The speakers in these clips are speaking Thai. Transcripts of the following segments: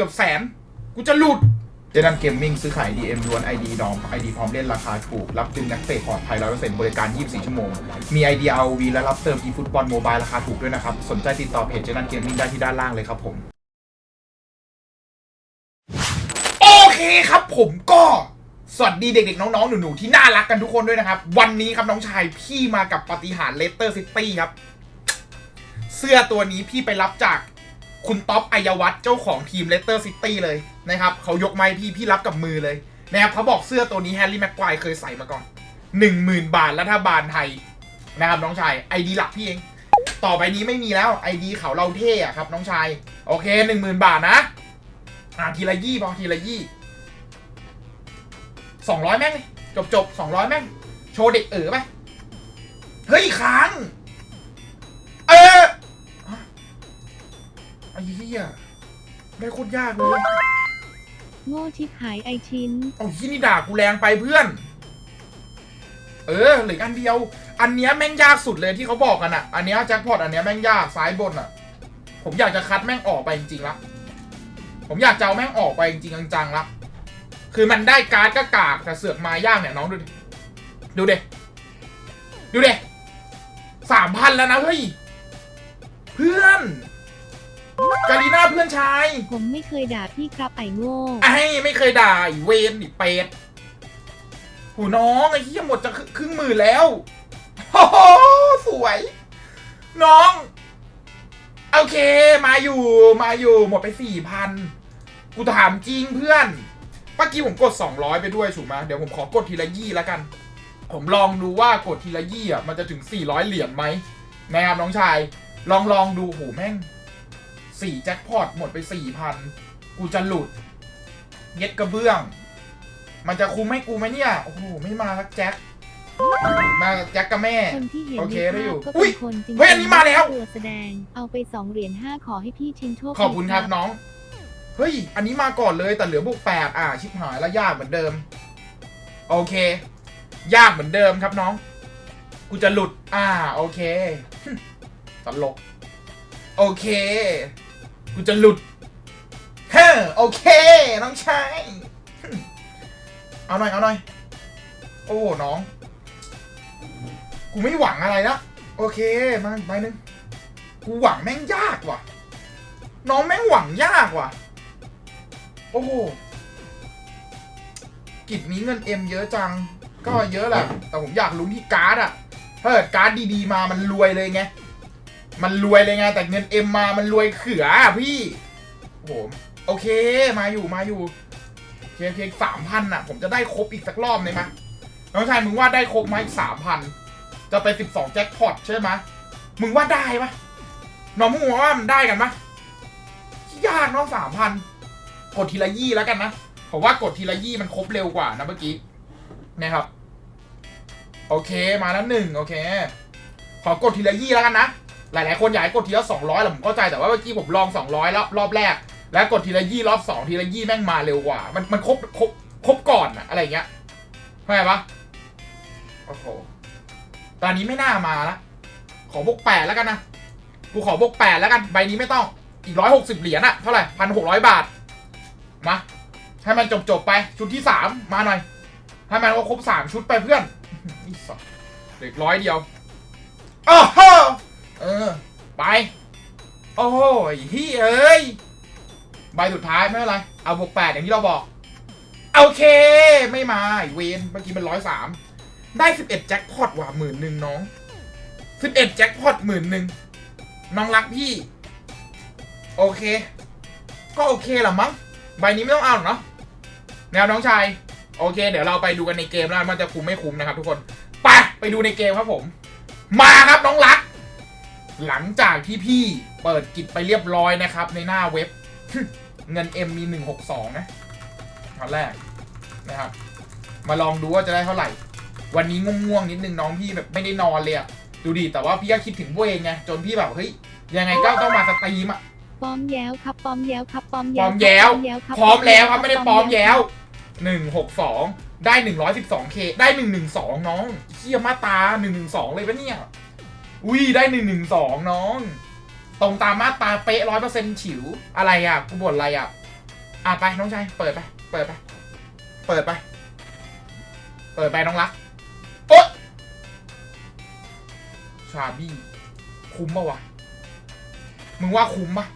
กือบแสน กูจะหลุดเจนันเกมมิ่งซื้อขาย DM ล้วน ID ดอม ID พร้อมเล่นราคาถูก รับดึงนักเตะปลอดภัย100%บริการ 24 ชั่วโมง มี ID ROV และรับเติม eFootball Mobile ราคาถูกด้วยนะครับ สนใจติดต่อเพจเจนันเกมมิ่งได้ที่ด้านล่างเลยครับผม โอเคครับผมก็สวัสดีเด็กๆ น้องๆ หนูๆ ที่น่ารักกันทุกคนด้วยนะครับ วันนี้ครับน้องชายพี่มากับปฏิหารเลสเตอร์ซิตี้ครับ เสื้อตัวนี้พี่ไปรับจาก คุณท็อปอัยวัฒน์เจ้าของทีมเลสเตอร์ซิตี้เลยนะครับเขายกไม้พี่พี่รับกับมือเลยนะครับเขาบอกเสื้อตัวนี้แฮร์รี่แม็กควายเคยใส่มาก่อนหนึ่งหมื่นบาทรัฐบาลไทยนะครับน้องชายไอดีหลักพี่เอง ต่อไปนี้ไม่มีแล้วไอดีเขาเราเท่อะครับน้องชาย โอเคหนึ่งหมื่นบาทนะอ่าทีละยี่พอทีละยี่สองร้อยแม่งจบจบสองร้อยแม่ง โชว์เด็กเอ๋อไปเฮ้ยค้าง ไอ้เหี้ยได้โคตรยากเลยโง่ชิบหายไอชิ้น เอาที่นี่ด่ากูแรงไปเพื่อน เออเหลืออกอันเดียว อันเนี้ยแม่งยากสุดเลยที่เขาบอกกันอะ อันเนี้ยแจ็คพอตอันเนี้ยแม่งยากซ้ายบนอะ ผมอยากจะคัดแม่งออกไปจริงๆละ ผมอยากจะเอาแม่งออกไปจริงๆจังๆละ คือมันได้การ์ดก็กากแต่เสือกมายากเนี่ยน้องดูดิ ดูเดดูเดสามพันแล้วนะเฮ้ย เพื่อน กาลีน่าเพื่อนชาย ผมไม่เคยด่าพี่ครับไอโง่ ไอ้ไม่เคยด่าไอ้เวนไอ้เป็ดหูน้องไอ้เหี้ยหมดจะครึ่งหมื่นแล้วโอ้โหสวย น้อง โอเค มาอยู่มาอยู่หมดไปสี่พันกูถามจริงเพื่อนเมื่อกี้ผมกดสองร้อยไปด้วยถูกไหมเดี๋ยวผมขอกดทีละยี่แล้วกัน ผมลองดูว่ากดทีละยี่อะมันจะถึงสี่ร้อยเหรียญไหมนะครับน้องชาย ลองลองดูโหแม่ง สี่แจ็คพอตหมดไปสี่พันกูจะหลุด เย็ดกระเบื้อง มันจะคุ้มให้กูไหมเนี่ย โอ้โห ไม่มาสักแจ็ค มาแจ็คกับแม่ คนที่เห็นโอในเคได้ภาอยู่พก็อุ๊เป็ยนคนจริงเฮ้ยอันนี้มาแล้ว ตัวแสดงเอาไปสองเหรียญห้าขอให้พี่ชินโชคขอบคุณครับน้อง เฮ้ย อันนี้มาก่อนเลยแต่เหลือบวกแปดอะ ชิบหายแล้วยากเหมือนเดิม โอเค ยากเหมือนเดิมครับน้อง กูจะหลุด อ่า โอเค ตลก โอเค กูจะหลุดเฮ้อโอเค น้องชายเอาหน่อย เอาหน่อย โอ้ น้อง กูไม่หวังอะไรละโอเค มาใบหนึ่งกูหวังแม่งยากว่ะ น้องแม่งหวังยากว่ะ โอ้โหกิจนี้เงินเอ็มเยอะจัง ก็เยอะแหละ แต่ผมอยากลุ้นที่การ์ดอะถ้าเกิดการ์ดดีๆมามันรวยเลยไง มันรวยเลยไงแต่เงินเอ็มมามันรวยเขืออพี่โอ้โหโอเคมาอยู่มาอยู่โอเคโอเคสามพันอะ ผมจะได้ครบอีกสักรอบเลยมะน้องชายมึงว่าได้ครบไหมสามพันจะไปสิบสองแจ็คพอตใช่ไหมมึงว่าได้ปะน้องมึงว่ามันได้กันปะยากน้องสามพันกดทีละยี่แล้วกันนะผมว่ากดทีละยี่มันครบเร็วกว่านะเมื่อกี้นะครับ โอเคมาแล้วหนึ่งโอเค ขอกดทีละยี่แล้วกันนะ หลายๆคนอยากให้กดทีละสองร้อยแหละผมเข้าใจแต่ว่าเมื่อกี้ผมลองสองร้อยแล้วรอบแรก แล้วกดทีละยี่รอบสองทีละยี่แม่งมาเร็วกว่า มันมันครบครบครบก่อนอะอะไรอย่างเงี้ยเข้าใจปะโอ้โหตอนนี้ไม่น่ามาละขอบวกแปดแล้วกันนะกูขอบวกแปดแล้วกันใบนี้ไม่ต้องอีกร้อยหกสิบเหรียญอะเท่าไหร่พันหกร้อยบาทมาให้มันจบจบๆไปชุดที่สามมาหน่อยให้มันก็ครบสามชุดไปเพื่อนนี่สัสเด็กร้อยเดียวโอ้โห เออ ไป โอ้ยฮียเอ้ย ใบสุดท้ายไม่เป็นไร เอาบวกแปดอย่างที่เราบอก โอเค ไม่มาเวนเมื่อกี้มันร้อยสามได้สิบเอ็ดแจ็คพอตว่ะหมื่นหนึ่งน้องสิบเอ็ดแจ็คพอตหมื่นหนึ่งน้องรักพี่ โอเค ก็โอเคแหละมั้งใบนี้ไม่ต้องเอาหรอกเนาะแนวน้องชายโอเค เดี๋ยวเราไปดูกันในเกมแล้วมันจะคุ้มไม่คุ้มนะครับทุกคน ไป ไปดูในเกมครับผม มาครับน้องรัก หลังจากที่พี่เปิดกิจไปเรียบร้อยนะครับ ในหน้าเว็บ เงิน M มี 162 นะตอนแรกนะครับ มาลองดูว่าจะได้เท่าไหร่ วันนี้ง่วงๆนิดนึงน้องพี่แบบไม่ได้นอนเลยอะดูดิแต่ว่าพี่ก็คิดถึงพวกเองไงจนพี่แบบเฮ้ยยังไงก็ต้องมาสตรีมอะป้อมแย้วครับป้อมแย้วครับป้อมปลอมแย้วแย้วครับพร้อมแล้วครับไม่ได้ปลอมแย้วหนึ่งหกสองได้หนึ่งร้อยสิบสองเคได้หนึ่งหนึ่งสองน้องเฮียมาตราหนึ่งหนึ่งสองเลยปะเนี่ย อุ้ยได้หนึ่งหนึ่งสองน้อง ตรงตามมาตาเป๊ะร้อยเปอร์เซ็นต์ฉิว อะไรอะ กูบ่นอะไรอะ อะไปน้องชาย เปิดไป เปิดไป เปิดไป เปิดไปน้องรักโอ๊ะชาบี้ คุ้มปะวะ มึงว่าคุ้มปะ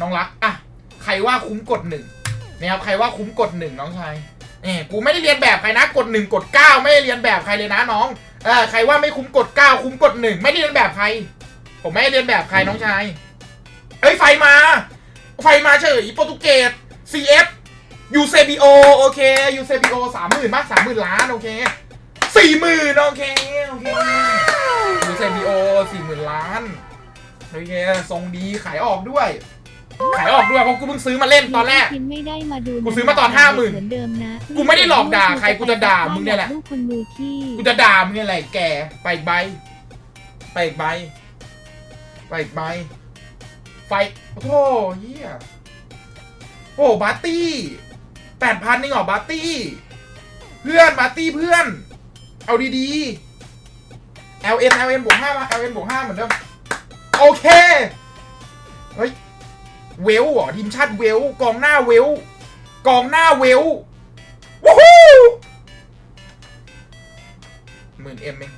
น้องรัก อะ ใครว่าคุ้มกดหนึ่งนะครับ ใครว่าคุ้มกดหนึ่งน้องชายเอ้กูไม่ได้เรียนแบบใครนะ กดหนึ่งกดเก้าไม่ได้เรียนแบบใครเลยนะน้อง เออใครว่าไม่คุ้มกดเก้าคุ้มกดหนึ่งไม่ได้เรียนแบบใคร ผมไม่ได้เรียนแบบใครน้องชายเอ้ยไฟมา ไฟมาเฉยโปรตุเกส CF ยูเซบีโอโอเคยูเซบีโอสามหมื่นมากสามหมื่นล้านโอเคสี่หมื่นโอเคโอเคยูเซบีโอสี่หมื่นล้านโอเคทรงดีขายออกด้วย ขายออกด้วยเพราะกูเพิ่งซื้อมาเล่นตอนแรกคินไม่ได้มาดูกูซื้อมาตอน50,000เหมือนเดิมนะกูไม่ได้หลอกด่าใครกูจะด่ามึงเนี่ยแหละ ลูกคนมือที่กูจะด่ามึงอะไรแกไปอีกใบ ไปอีกใบ ไปอีกใบ ไฟโอ้โหเฮียโอ้บาร์ตี้แปดพันนี่หรอบาร์ตี้ เพื่อนบาร์ตี้เพื่อน เอาดีๆ LN LN บวกห้ามา LN บวกห้าเหมือนเดิมโอเค เฮ้ย เวลหรอทีมชาติเวลกองหน้าเวลกองหน้าเวลวู้ฮู้หมื่นเอ็มเอง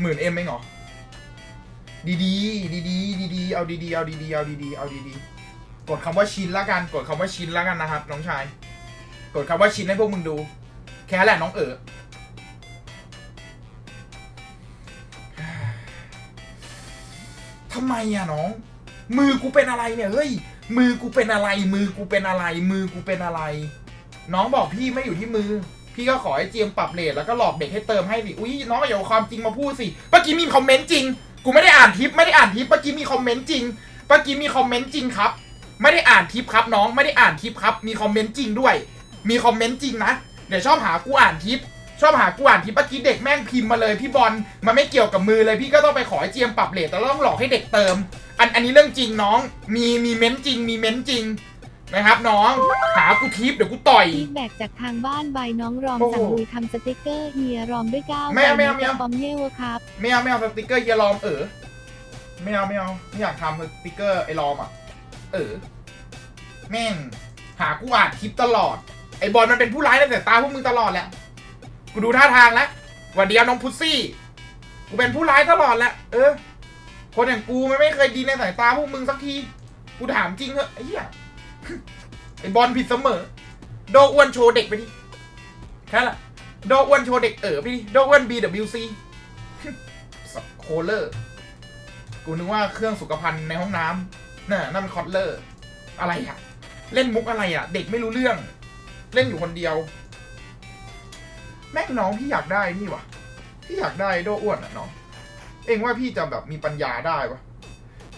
หมื่นเอ็มเองเหรอดีดีดีดีดีดีเอาดีๆเอาดีๆเอาดีๆเอาดีๆกดคำว่าชินละกันกดคำว่าชินละกันนะครับ น้องชาย กดคำว่าชินให้พวกมึงดู แค่แหละน้องเอ๋อทำไมอะน้อง มือกูเป็นอะไรเนี่ยเฮ้ยมือกูเป็นอะไร มือกูเป็นอะไร มือกูเป็นอะไร น้องบอกพี่ไม่อยู่ที่มือ พี่ก็ขอให้เจียมปรับเลทแล้วก็หลอกเด็กให้เติมให้สิอุ้ยน้องอย่าเอาความจริงมาพูดสิเมื่อกี้มีคอมเมนต์จริง กูไม่ได้อ่านทิปไม่ได้อ่านทิปเมื่อกี้มีคอมเมนต์จริงเมื่อกี้มีคอมเมนต์จริงครับ ไม่ได้อ่านทิปครับน้องไม่ได้อ่านทิปครับ มีคอมเมนต์จริงด้วย มีคอมเมนต์จริงนะเดี๋ยวชอบหากูอ่านทิปชอบหากูอ่านทิปเมื่อกี้เด็กแม่งพิมพ์มาเลยพี่บอลมันไม่เกี่ยวกับมือเลยพี่ก็ต้องไปขอให้เจียมปรับเลทแต่ต้องหลอกให้เด็กเติม อันอันนี้เรื่องจริงน้อง มีมีเม้นต์จริง มีเม้นต์จริงนะครับน้อง หากูทิปเดี๋ยวกูต่อย ฟีดแบ็กจากทางบ้านใบน้องรอมโอ้โหสั่งลุยทำสติกเกอร์เฮียรอมด้วยก้าวไม่เอาไม่เอาไม่เอา ปอมเย่วครับ ไม่เอาไม่เอาสติกเกอร์เฮียลอมเออไม่เอาไม่เอาไม่อยากทำสติกเกอร์ไอ้ลอมอะ เออแม่ง หากูอ่านคลิปตลอด ไอ้บอลมันเป็นผู้ร้ายในสายตาพวกมึงตลอดแหละ กูดูท่าทางแล้วหวันเดียวน้องพุซซี่ กูเป็นผู้ร้ายตลอดแหละเออ คนอย่างกูมันไม่เคยดีในสายตาพวกมึงสักที กูถามจริงเหอะไอ้เหี้ยไอ้บอลผิดเสมอ โดอ้วนโชว์เด็กไปดิแค่ละโดอ้วนโชว์เด็กเออไปดิโดอ้วน BWC สับโคเลอร์ กูนึกว่าเครื่องสุขภัณฑ์ในห้องน้ำน่ะนั่นมันคอตเลอร์ อะไรอะเล่นมุกอะไรอะเด็กไม่รู้เรื่อง เล่นอยู่คนเดียว แม่งน้องพี่อยากได้นี่วะพี่อยากได้โดอ้วนอะน้อง เองว่าพี่จะแบบมีปัญญาได้ปะ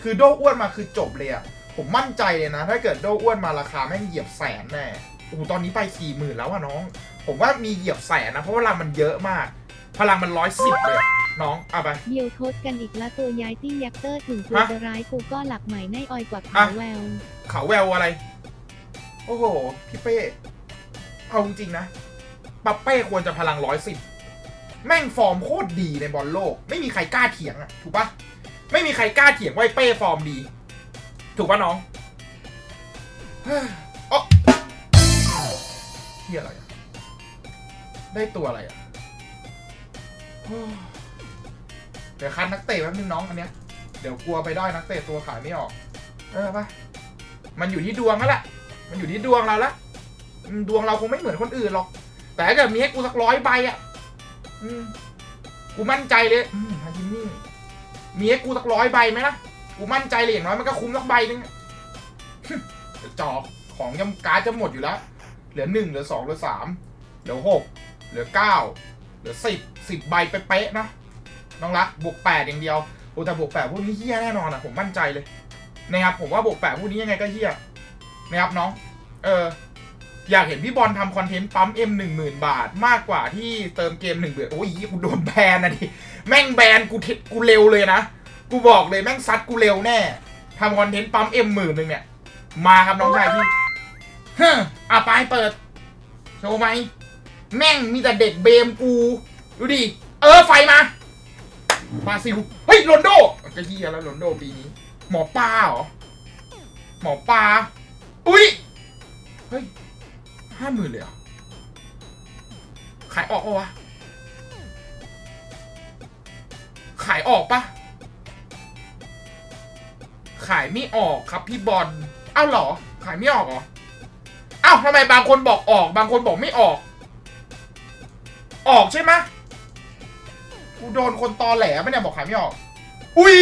คือโดอ้วนมาคือจบเลยอะผมมั่นใจเลยนะ ถ้าเกิดโดอ้วนมาราคาแม่งเหยียบแสนแน่โอ้โหตอนนี้ไปสี่หมื่นแล้วอะน้อง ผมว่ามีเหยียบแสนนะ เพราะว่าพลังมันเยอะมาก พลังมันร้อยสิบเลยอะน้องเอาไปเดียวโทษกันอีกละตัวย้ายตี้ยักเตอร์ถึงตัวฮะจะร้ายกูก็หลักใหม่ในออยกว่าอะขาวแววเขาแววอะไร โอ้โห พี่เป้เอาจริงๆนะปัปเป้ควรจะพลังร้อยสิบ แม่งฟอร์มโคตรดีในบอลโลก ไม่มีใครกล้าเถียงอะถูกปะไม่มีใครกล้าเถียงว่าไอ้เป้ฟอร์มดี ถูกปะน้องเฮ้ยอ๊ะเฮียอะไรอะได้ตัวอะไรอะเดี๋ยวคันนักเตะแป๊บนึงน้องอันเนี้ยเดี๋ยวกลัวไปได้นักเตะตัวขายไม่ออก เออปะมันอยู่ที่ดวงแล้วแหละมันอยู่ที่ดวงเราละดวงเราคงไม่เหมือนคนอื่นหรอก แต่ถ้าเกิดมีให้กูสักร้อยใบอะ อืมกูมั่นใจเลยอืมฮาจิมนี่มีให้กูสักร้อยใบไหมล่ะ กูมั่นใจเลยอย่างน้อยมันก็คุ้มสักใบนึงอะจอกของยำการดจะหมดอยู่แล้ว เหลือหนึ่งเหลือสองเหลือสามเหลือหกเหลือเก้าเหลือสิบสิบใบเป๊ะๆนะ น้องรักบวกแปดอย่างเดียวโอ้แต่บวกแปดพวกนี้เฮี้ยแน่นอนอะผมมั่นใจเลยนะครับผมว่าบวกแปดพวกนี้ยังไงก็เฮี้ยนะครับน้อง เออ อยากเห็นพี่บอลทำคอนเทนต์ปั๊มเอ็มหนึ่งหมื่นบาท มากกว่าที่เติมเกมหนึ่งเบื่อโอ้ยกูโดนแบนนะดิแม่งแบนกูเทกูเร็วเลยนะ กูบอกเลยแม่งซัดกูเร็วแน่ทำคอนเทนต์ปั๊มเอ็มหมื่นหนึ่งเนี่ย มาครับน้องชายพี่ฮ้ออะไปเปิด โชว์ไหมแม่งมีแต่เด็กเบมกู ดูดิ เออไฟมาบราซิล เฮ้ยโรนโดก็เฮียแล้วโรนโดปีนี้ หมอปลาเหรอ หมอปลา อุ้ย เฮ้ย ห้าหมื่นเลยเหรอ ขายออกปะวะ ขายออกปะขายไม่ออกครับพี่บอลเอ้าเหรอ ขายไม่ออกเหรอเอ้าทำไมบางคนบอกออก บางคนบอกไม่ออก ออกใช่ไหมกูโดนคนตอแหลไม่เนี่ยบอกขายไม่ออก อุ้ย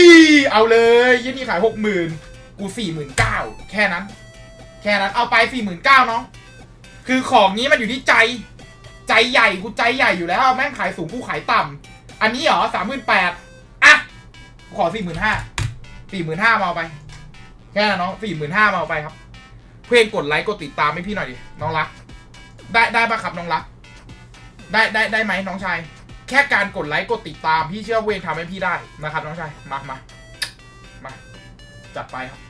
เอาเลยยี่นี่ขายหกหมื่นกูสี่หมื่นเก้าแค่นั้น แค่นั้นเอาไปสี่หมื่นเก้าน้อง คือของนี้มันอยู่ที่ใจ ใจใหญ่กูใจใหญ่อยู่แล้วแม่งขายสูงกูขายต่ำอันนี้เหรอสามหมื่นแปดอะขอสี่หมื่นห้าสี่หมื่นห้ามาเอาไป แค่นั้นน้องสี่หมื่นห้ามาเอาไปครับ เพื่อนกดไลค์กดติดตามให้พี่หน่อยดิน้องรัก ได้ได้ปะครับน้องรัก ได้ได้ได้ไหมน้องชายแค่การกดไลค์กดติดตามพี่เชื่อเวงทำให้พี่ได้นะครับน้องชายมามามาจัดไปครับ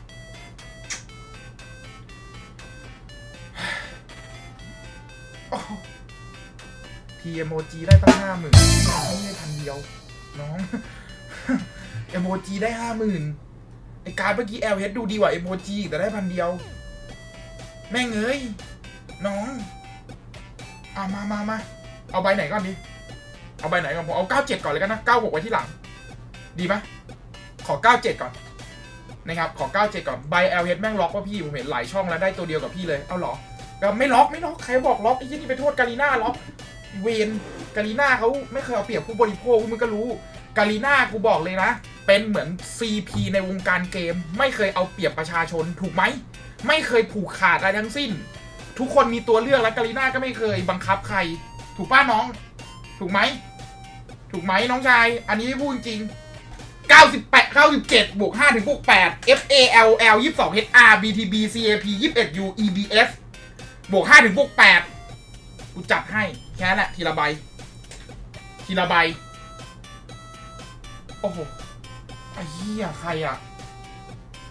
ทีเอโมจีได้ตั้งห้าหมื่นไม่ได้พันเดียว น้องเอโมจีได้ห้าหมื่นไอการเมื่อกี้เอลเฮดดูดีกว่าเอโมจีแต่ได้พันเดียว แม่งเอ้ย น้องเอามามามาเอาใบไหนก่อนดีเอาใบไหนก่อนผมเอาเก้าเจ็ดก่อนเลยกันนะเก้าหกไว้ที่หลัง ดีไหมขอเก้าเจ็ดก่อน นะครับ ขอเก้าเจ็ดก่อน ใบเอลเฮดแม่งล็อกว่าพี่ ผมเห็นหลายช่องแล้วได้ตัวเดียวกับพี่เลย เอาหรอ ก็ไม่ล็อกไม่ล็อกใครบอกล็อกไอ้ที่นี่ไปโทษกาลีน่าล็อกเวนกาลีน่าเขาไม่เคยเอาเปรียบผู้บริโภคมึงก็รู้กาลีน่ากูบอกเลยนะ เป็นเหมือน CP ในวงการเกม ไม่เคยเอาเปรียบประชาชนถูกไหมไม่เคยผูกขาดอะไรทั้งสิ้น ทุกคนมีตัวเลือกแล้วกาลีน่าก็ไม่เคยบังคับใคร ถูกป้าน้อง ถูกไหมถูกไหมน้องชาย อันนี้พูดจริง98 97บวก5ถึงบวก8 FAL L 22 HR BTB CAP 21 U EBS บวก5ถึงบวก8กูจัดให้แค่นั้นแหละทีละใบ ทีละใบ โอ้โหไอ้เหี้ยใครอะ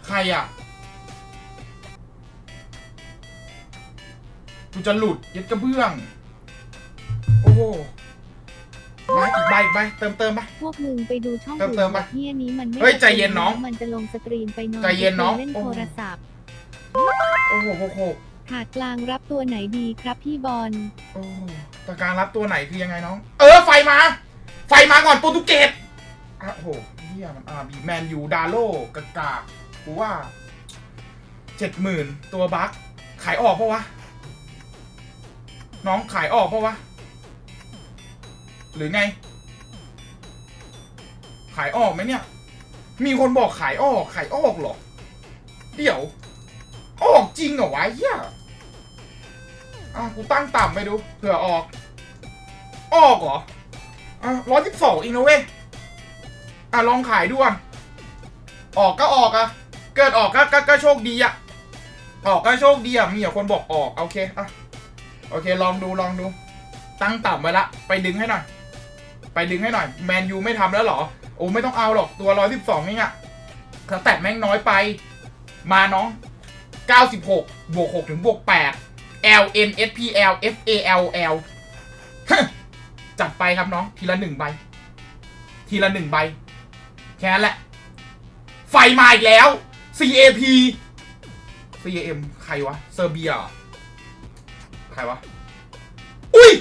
ใครอะกูจะหลุดยึดกระเบื้อง โอ้โหมาอีกใบอีกใบเติมเติมไป พวกมึงไปดูช่องเติมเติมปะเฮียนี้มันไม่เฮ้ยใจเย็นน้องมันจะลงสตรีมไปนอนใจเย็นน้อง เล่นโอ้โทโหรศัพท์ โอ้โหโอ้โห หาดกลางรับตัวไหนดีครับพี่บอล โอ้ตะการรับตัวไหนคือยังไงน้อง เออ ไฟมา ไฟมาก่อนโปรตุเกสอะโอ้โหเฮียมันอาบีแมนยูดาโลกากากูว่าเจ็ดหมื่นตัวบัคขายออกปะวะ น้องขายออกปะวะ หรือไง ขายออกไหมเนี่ย มีคนบอกขายออก ขายออกเหรอ เดี๋ยว ออกจริงเหรอวะเฮีย อะกูตั้งต่ำไปดูเผื่อออก ออกเหรอ อะร้อยสิบสองเองนะเว้ย อะลองขายดูอะออกก็ออกอะ เกิดออกก็ก็ก็โชคดีอะ ออกก็โชคดีอะ มีแต่คนบอกออกโอเคอะโอเค ลองดูลองดู ตั้งต่ำไว้ละ ไปดึงให้หน่อย ไปดึงให้หน่อย แมนยูไม่ทำแล้วเหรอ โอ้ไม่ต้องเอาหรอกตัวร้อยสิบสองเองอะสแตทแม่งน้อยไป มาน้องเก้าสิบหกบวกหกถึงบวกแปด L N S P L F A L L จัดไปครับน้อง ทีละหนึ่งใบ ทีละหนึ่งใบ แค่นั้นแหละ ไฟมาอีกแล้ว C A P C A M ใครวะ เซอร์เบีย ใครวะ อุ้ย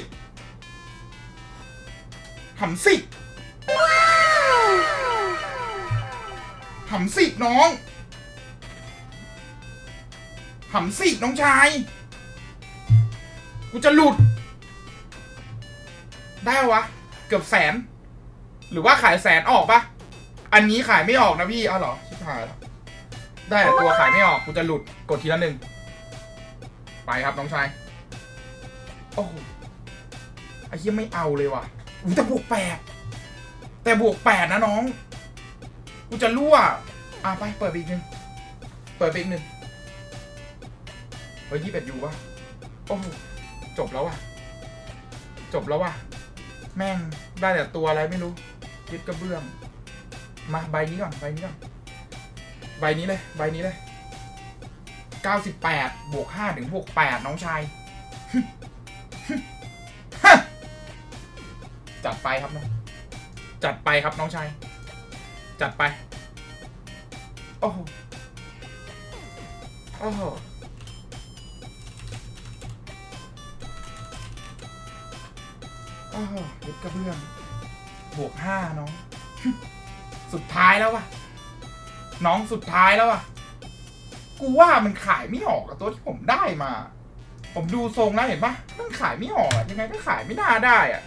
หำสิหำสิน้องหำสิน้องชาย กูจะหลุด ได้วะ เกือบแสน หรือว่าขายแสนออกปะอันนี้ขายไม่ออกนะพี่เอาเหรอชิบหายแล้วได้แต่ตัวขายไม่ออกกูจะหลุดกดทีละหนึ่งไปครับน้องชายโอ้โหไอ้เหี้ยไม่เอาเลยว่ะอู้แต่บวกแปดแต่บวกแปดนะน้องกูจะรั่วอะไปเปิดไปอีกหนึ่งเปิดไปอีกหนึ่งเฮ้ยยี่สิบเอ็ดยูวะโอ้โห จบแล้วว่ะ จบแล้วว่ะ แม่งได้แต่ตัวอะไรไม่รู้ยึดกระเบื้อง มาใบนี้ก่อนใบนี้ก่อนใบนี้เลย ใบนี้เลยเก้าสิบแปดบวกห้าถึงบวกแปดน้องชายจัดไปครับน้อง จัดไปครับน้องชาย จัดไป โอ้โห โอ้โห อ้าวยึดกระเบื้องบวกห้าน้อง สุดท้ายแล้ววะน้องสุดท้ายแล้ววะกูว่ามันขายไม่ออกอะตัวที่ผมได้มา ผมดูทรงแล้วเห็นปะมันขายไม่ออกอะยังไงก็ขายไม่น่าได้อะ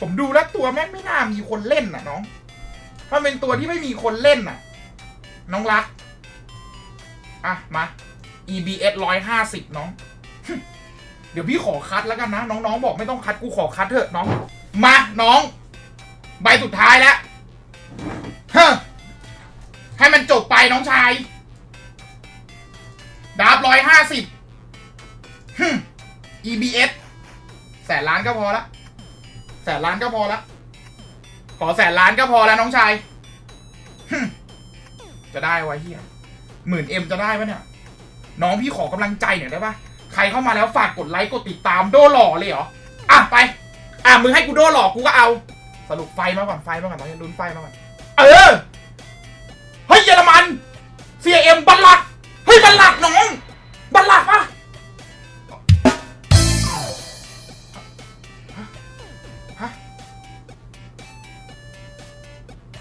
ผมดูแล้วตัวแม่งไม่น่ามีคนเล่นน่ะน้องมันเป็นตัวที่ไม่มีคนเล่นน่ะน้องรัก อะ มา EBS ร้อยห้าสิบน้อง เดี๋ยวพี่ขอคัดแล้วกันนะ น้องๆ บอกไม่ต้องคัดกูขอคัดเถอะน้อง มาน้อง ใบสุดท้ายแล้วเฮ้ให้มันจบไปน้องชายดาบร้อยห้าสิบ EBS แสนล้านก็พอละ แสนล้านก็พอละ ขอแสนล้านก็พอแล้วน้องชายฮจะได้ไวะเฮียหมื่นเอ็มจะได้ปะเนี่ย น้องพี่ขอกำลังใจหน่อยได้ปะ รเข้ามาแล้วฝากกดไลค์กดติดตามโดหล่อเลยเหรอ อะไป อะมึงให้กูโดหล่อกูก็เอา สรุปไฟมาก่อนไฟมาก่อนตอนนี้ลุ้นไฟมาก่อน เออ เฮ้ยเยอรมัน CM บัลลักเฮ้ยบัลลักน้อง บัลลักปะฮะ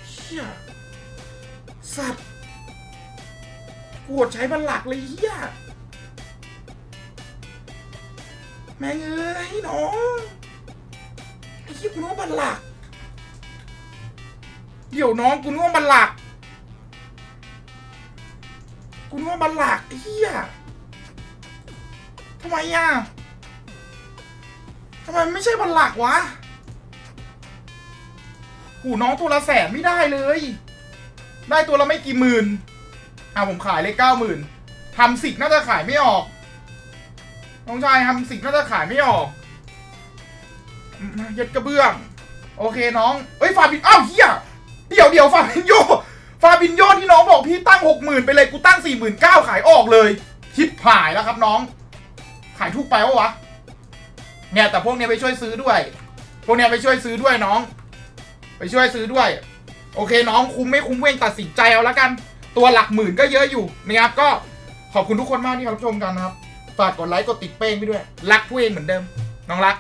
เชี่ยสัตว์กูกดใช้บัลลักเลยเฮีย แม่งเอ้ยน้องไอ้เหี้ยกูนึกว่าบัลลักเดี๋ยวน้องกูนึกว่าบัลลักกูนึกว่าบัลลักไอ้เฮียทำไมอะทำไมไม่ใช่บัลลักวะหูน้องตัวละแสนไม่ได้เลย ได้ตัวละไม่กี่หมื่นอะผมขายเลยเก้าหมื่นทำสิกน่าจะขายไม่ออก น้องชายทำสิกน่าจะขายไม่ออกย็ดกระเบื้อง โอเคน้องเอ้ยฟาบินอ้าวเฮียเดี๋ยวเดี๋ยวฟาบินโยฟาบินโยที่น้องบอกพี่ตั้งหกหมื่นไปเลยกูตั้งสี่หมื่นเก้าขายออกเลยชิปหายแล้วครับน้อง ขายถูกไปวะวะเนี่ยแต่พวกเนี้ยไปช่วยซื้อด้วย พวกเนี้ยไปช่วยซื้อด้วยน้อง ไปช่วยซื้อด้วย โอเคน้องคุ้มไม่คุ้มเว้งตัดสินใจเอาละกัน ตัวหลักหมื่นก็เยอะอยู่นะครับก็ขอบคุณทุกคนมากที่รับชมกันนะครับ ฝากกดไลค์กดติดเป้งไปด้วย รักผู้เองเหมือนเดิม น้องรัก